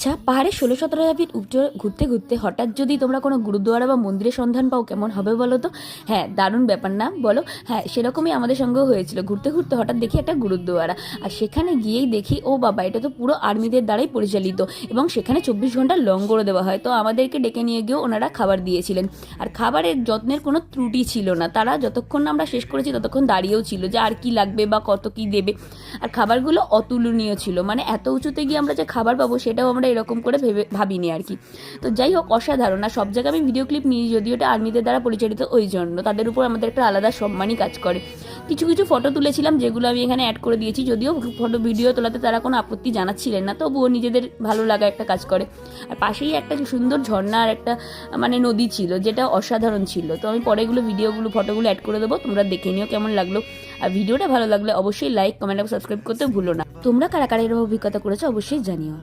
আচ্ছা পাহাড়ে ষোলো সতেরো হাজার ফিট উপরে ঘুরতে ঘুরতে হঠাৎ যদি তোমরা কোনো গুরুদুয়ারা বা মন্দিরের সন্ধান পাও, কেমন হবে বলো তো? হ্যাঁ দারুণ ব্যাপার না, বলো? হ্যাঁ সেরকমই আমাদের সঙ্গেও হয়েছিল। ঘুরতে ঘুরতে হঠাৎ দেখি একটা গুরুদুয়ারা। আর সেখানে গিয়েই দেখি, ও বাবা, এটা তো পুরো আর্মিদের দ্বারাই পরিচালিত এবং সেখানে চব্বিশ ঘণ্টা লঙ্গরও দেওয়া হয়। তো আমাদেরকে ডেকে নিয়ে গিয়েও ওনারা খাবার দিয়েছিলেন। আর খাবারের যত্নের কোনো ত্রুটি ছিল না। তারা যতক্ষণ আমরা শেষ করেছি, ততক্ষণ দাঁড়িয়েও ছিল যে আর কি লাগবে বা কত কি দেবে। আর খাবারগুলো অতুলনীয় ছিল। মানে এত উঁচুতে গিয়ে আমরা যে খাবার পাবো, সেটাও আমরা এরকম করে ভেবে ভাবিনি আর কি। তো যাই হোক, অসাধারণ। আর সব জায়গায় আমি ভিডিও ক্লিপ নিই, যদিও এটা আর্মিদের দ্বারা পরিচালিত ওই জন্য। তাদের উপর আমাদের একটা আলাদা সম্মানই কাজ করে। কিছু কিছু ফটো তুলেছিলাম, যেগুলো আমি এখানে অ্যাড করে দিয়েছি। যদিও ফটো ভিডিও তোলাতে তারা কোনো আপত্তি জানাচ্ছিলেন না, তবুও নিজেদের ভালো লাগা একটা কাজ করে। আর পাশেই একটা সুন্দর ঝর্ণা আর একটা মানে নদী ছিল, যেটা অসাধারণ ছিল। তো আমি পরে এগুলো ভিডিওগুলো ফটোগুলো অ্যাড করে দেবো, তোমরা দেখে নিও কেমন লাগল। আর ভিডিওটা ভালো লাগলে অবশ্যই লাইক কমেন্ট এবং সাবস্ক্রাইব করতে ভুলো না। তোমরা কারা কারা এরকম অভিজ্ঞতা করেছ অবশ্যই জানিও।